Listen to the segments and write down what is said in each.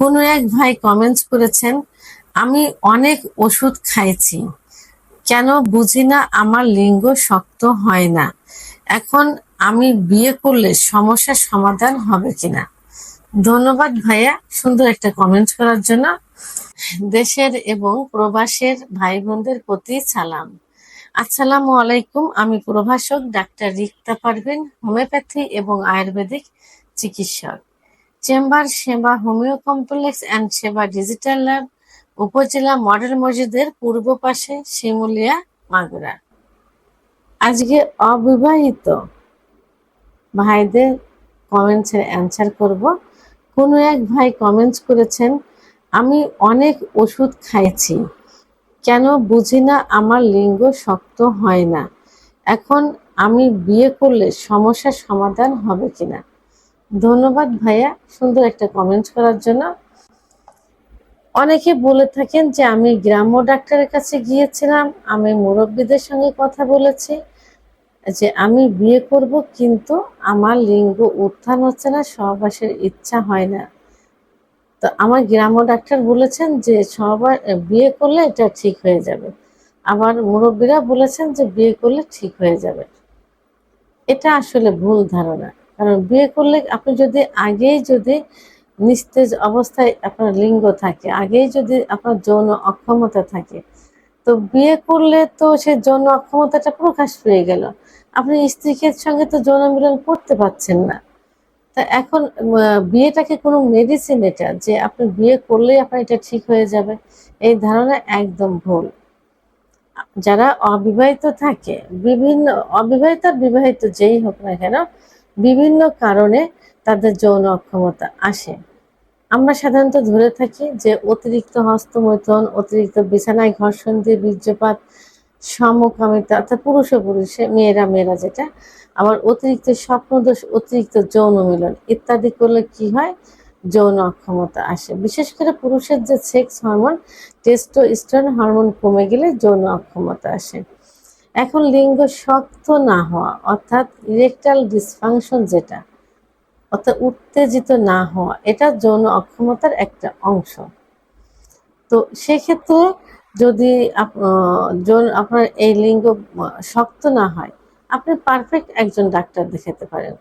কোনো এক ভাই কমেন্টস করেছেন, আমি অনেক ওষুধ খাইছি, কেন বুঝি না আমার লিঙ্গ শক্ত হয় না, এখন আমি বিয়ে করলে সমস্যার সমাধান হবে কিনা? ধন্যবাদ ভাইয়া, সুন্দর একটা কমেন্ট করার জন্য। দেশের এবং প্রবাসের ভাই বোনদের প্রতি সালাম। আসসালামু আলাইকুম, আমি প্রভাষক ডাক্তার রিক্তা পারভিন, হোমিওপ্যাথি এবং আয়ুর্বেদিক চিকিৎসক। Chamber, Seba, homeo complex and Seba digital lab, উপজেলা মডেল মসজিদের পূর্ব পাশে শিমুলিয়া, মাগুরা। আজকে অবিবাহিত ভাইদের কমেন্টসের অ্যান্সার করব। কোনো এক ভাই কমেন্টস করেছেন, আমি অনেক ওষুধ খাইছি, কেন বুঝি না আমার লিঙ্গ শক্ত হয় না। এখন আমি বিয়ে করলে সমস্যার সমাধান হবে কিনা? ধন্যবাদ ভাইয়া, সুন্দর একটা কমেন্ট করার জন্য। অনেকে বলে থাকেন যে আমি গ্রাম্য ডাক্তারের কাছে গিয়েছিলাম, আমি মুরব্বীদের সঙ্গে কথা বলেছি, যে আমি বিয়ে করব কিন্তু আমার লিঙ্গ উত্থান হচ্ছে না, সহবাসের ইচ্ছা হয় না। তো আমার গ্রাম্য ডাক্তার বলেছেন যে সবার বিয়ে করলে এটা ঠিক হয়ে যাবে। আবার মুরব্বীরা বলেছেন যে বিয়ে করলে ঠিক হয়ে যাবে। এটা আসলে ভুল ধারণা। কারণ বিয়ে করলে আপনি যদি আগেই যদি নিস্তেজ অবস্থায় আপনার লিঙ্গ থাকে, আগেই যদি আপনার যৌন অক্ষমতা থাকে, তো বিয়ে করলে তো সে যৌন অক্ষমতাটা প্রকাশ পেয়ে গেল। আপনি স্ত্রীকে সঙ্গে তো যৌন মিলন করতে পারছেন না। তা এখন বিয়েটাকে কোনো মেডিসিন এটা? যে আপনি বিয়ে করলেই আপনার এটা ঠিক হয়ে যাবে? এই ধারণা একদম ভুল। যারা অবিবাহিত থাকে, বিভিন্ন, অবিবাহিত বিবাহিত যেই হোক না কেন বিভিন্ন কারণে তাদের যৌন অক্ষমতা আসে। আমরা সাধারণত ধরে থাকি যে অতিরিক্ত হস্তমৈথন, অতিরিক্ত বিছানায় ঘর্ষণ দিয়ে বীর্যপাত, সমকামিতা, অর্থাৎ পুরুষ পুরুষে, মেয়েরা মেয়েরা যেটা, আবার অতিরিক্ত স্বপ্নদোষ, অতিরিক্ত যৌন মিলন ইত্যাদি করলে কি হয়? যৌন অক্ষমতা আসে। বিশেষ করে পুরুষের যে সেক্স হরমোন টেস্টোস্টেরন হরমোন কমে গেলে যৌন অক্ষমতা আসে। এখন লিঙ্গ শক্ত না হওয়া, অর্থাৎ ইরেকটাল ডিসফাংশন যেটা, অর্থাৎ উত্তেজিত না হওয়া, এটা যৌন অক্ষমতার একটা অংশ। তো সেক্ষেত্রে যদি আপনার এই লিঙ্গ শক্ত না হয়, আপনি পারফেক্ট একজন ডাক্তার দেখাতে পারেন।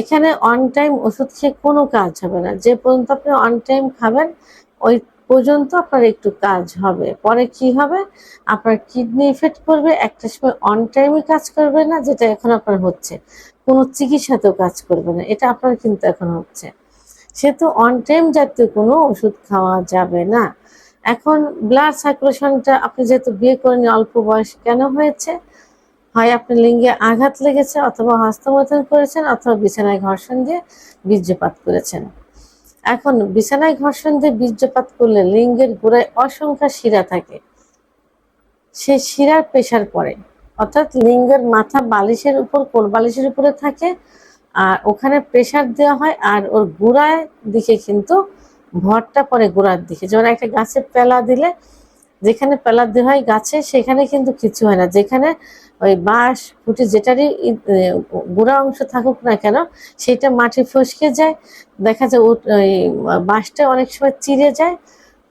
এখানে অন টাইম ওষুধ খেয়ে কোনো কাজ হবে না। যে পর্যন্ত আপনি অন টাইম খাবেন, ওই পর্যন্ত আপনার একটু কাজ হবে। পরে কি হবে? আপনার কিডনি ইফেক্ট করবে একটা সময় অন টাইমে কাজ করবে না, যেটা এখন আপনার হচ্ছে। কোনো চিকিৎসাতেও কাজ করবে না, এটা আপনার কিন্তু এখন হচ্ছে। সেহেতু অন টাইম জাতীয় কোনো ওষুধ খাওয়া যাবে না। এখন ব্লাড সার্কুলেশনটা আপনি যেহেতু বিয়ে করেন অল্প বয়স কেন হয়েছে? হয় আপনি লিঙ্গে আঘাত লেগেছে, অথবা হস্তমৈথন করেছেন, অথবা বিছানায় ঘর্ষণ দিয়ে বীর্যপাত করেছেন। এখন বিছানায় ঘর্ষণ দিয়ে বীর্যপাত করলে লিঙ্গের গোড়ায় অসংখ্য শিরা থাকে। সে শিরার প্রেশার পরে। অর্থাৎ লিঙ্গের মাথা বালিশের উপর কোল বালিশের উপরে থাকে আর ওখানে প্রেশার দেওয়া হয় আর ওর গোড়ায় দিকে কিন্তু ভরটা পরে গোড়ার দিকে। যেমন একটা গাছে পেলা দিলে যেখানে পেলা দেওয়া হয় গাছে, সেখানে কিন্তু কিছু হয় না। যেখানে ওই বাঁশ ফুটে যেটারই গোড়া অংশ থাকুক না কেন, সেটা মাটি ফসকে যায়। দেখা যায় ওই বাঁশটা অনেক সময় চিরে যায়।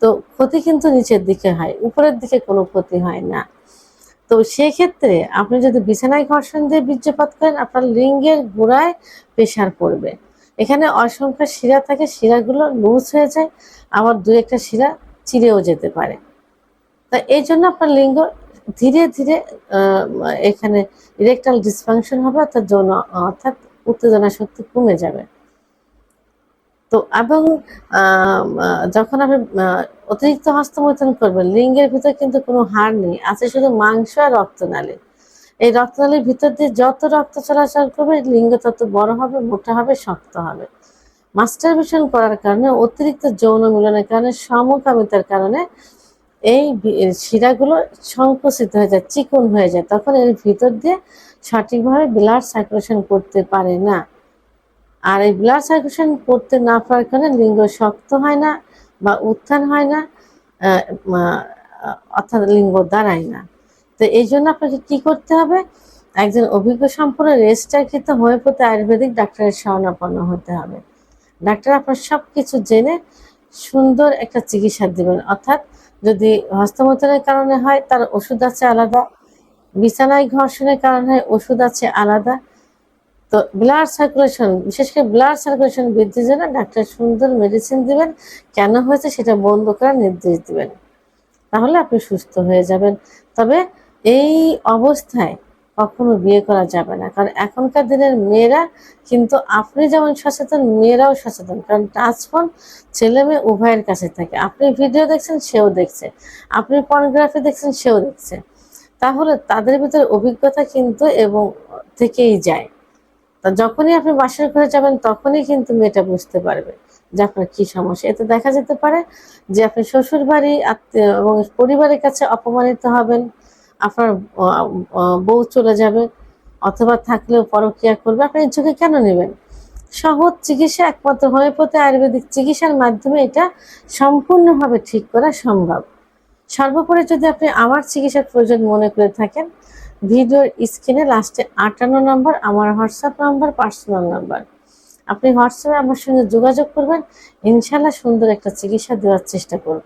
তো ক্ষতি কিন্তু নিচের দিকে হয়, উপরের দিকে কোনো ক্ষতি হয় না। তো সেক্ষেত্রে আপনি যদি বিছানায় ঘর্ষণ দিয়ে বীর্যপাত করেন, আপনার লিঙ্গের গোড়ায় প্রেশার পড়বে। এখানে অসংখ্য শিরা থাকে, শিরাগুলো লুজ হয়ে যায়। আবার দু একটা শিরা চিরেও যেতে পারে। তা এই জন্য আপনার লিঙ্গ ধীরে ধীরে এখানে ইরেকটাল ডিসফাংশন হবে, অর্থাৎ যৌন, অর্থাৎ উত্তেজনা শক্তি কমে যাবে। তো এবং যখন আপনি অতিরিক্ত হস্তমৈথন করবেন, লিঙ্গের ভিতর কিন্তু কোনো হাড় নেই, আছে শুধু মাংস আর রক্তনালী। এই রক্তনালীর ভিতর দিয়ে যত রক্ত চলাচল করবে, লিঙ্গ তত বড় হবে, মোটা হবে, শক্ত হবে। মাস্টারবেশন করার কারণে অতিরিক্ত যৌন মিলনের কারণে, সমকামিতার কারণে এই শিরাগুলো সংকুচিত হয়ে যায়, চিকন হয়ে যায়। তখন এর ভিতর দিয়ে সঠিকভাবে ব্লাড সার্কুলেশন করতে পারে না। আর এই ব্লাড সার্কুলেশন করতে না পারার কারণে লিঙ্গ শক্ত হয় না বা উত্থান হয় না অর্থাৎ লিঙ্গ দাঁড়ায় না। তো এই জন্য আপনাকে কি করতে হবে? একজন অভিজ্ঞ সম্পূর্ণ রেজিস্টারকৃত হোমিওপ্যাথি আয়ুর্বেদিক ডাক্তারের শরণাপন্ন হতে হবে। ডাক্তার আপনার সব কিছু জেনে সুন্দর একটা চিকিৎসা দিবেন। অর্থাৎ যদি হস্তমৈথনের কারণে হয়, তার ওষুধ আছে আলাদা। বিছানায় ঘর্ষণের কারণে ওষুধ আছে আলাদা। তো ব্লাড সার্কুলেশন, বিশেষ করে ব্লাড সার্কুলেশন বৃদ্ধির জন্য ডাক্তার সুন্দর মেডিসিন দিবেন। কেন হয়েছে সেটা বন্ধ করার নির্দেশ দিবেন। তাহলে আপনি সুস্থ হয়ে যাবেন। তবে এই অবস্থায় কখনো বিয়ে করা যাবে না। কারণ এখনকার দিনের মেয়েরা কিন্তু আপনি যেমন সচেতন, মেয়েরাও সচেতন। কারণ টাচ ফোন ছেলে মেয়ে উভয়ের কাছে থাকে। আপনি ভিডিও দেখছেন, সেও দেখছে। আপনি পর্নোগ্রাফি দেখছেন, সেও দেখছে। তাহলে তাদের ভিতরে অভিজ্ঞতা কিন্তু এবং থেকেই যায়। তা যখনই আপনি বাসর ঘরে যাবেন, তখনই কিন্তু মেয়েটা বুঝতে পারবে যে আপনার কি সমস্যা। এতে দেখা যেতে পারে যে আপনি শ্বশুর বাড়ি এবং পরিবারের কাছে অপমানিত হবেন। আপনার বউ চলে যাবে অথবা থাকলেও পরকিয়া করবে আপনি এই ঝুঁকি কেন নেবেন? সহজ চিকিৎসা একমাত্র হোমিওপ্যাথি, আয়ুর্বেদিক চিকিৎসার মাধ্যমে এটা সম্পূর্ণভাবে ঠিক করা সম্ভব। সর্বোপরি যদি আপনি আমার চিকিৎসার প্রয়োজন মনে করে থাকেন, ভিডিওর স্ক্রিনে লাস্টে আটান্ন নম্বর, আমার হোয়াটসঅ্যাপ নাম্বার, পার্সোনাল নাম্বার। আপনি হোয়াটসঅ্যাপে আমার সঙ্গে যোগাযোগ করবেন ইনশাল্লাহ সুন্দর একটা চিকিৎসা দেওয়ার চেষ্টা করব।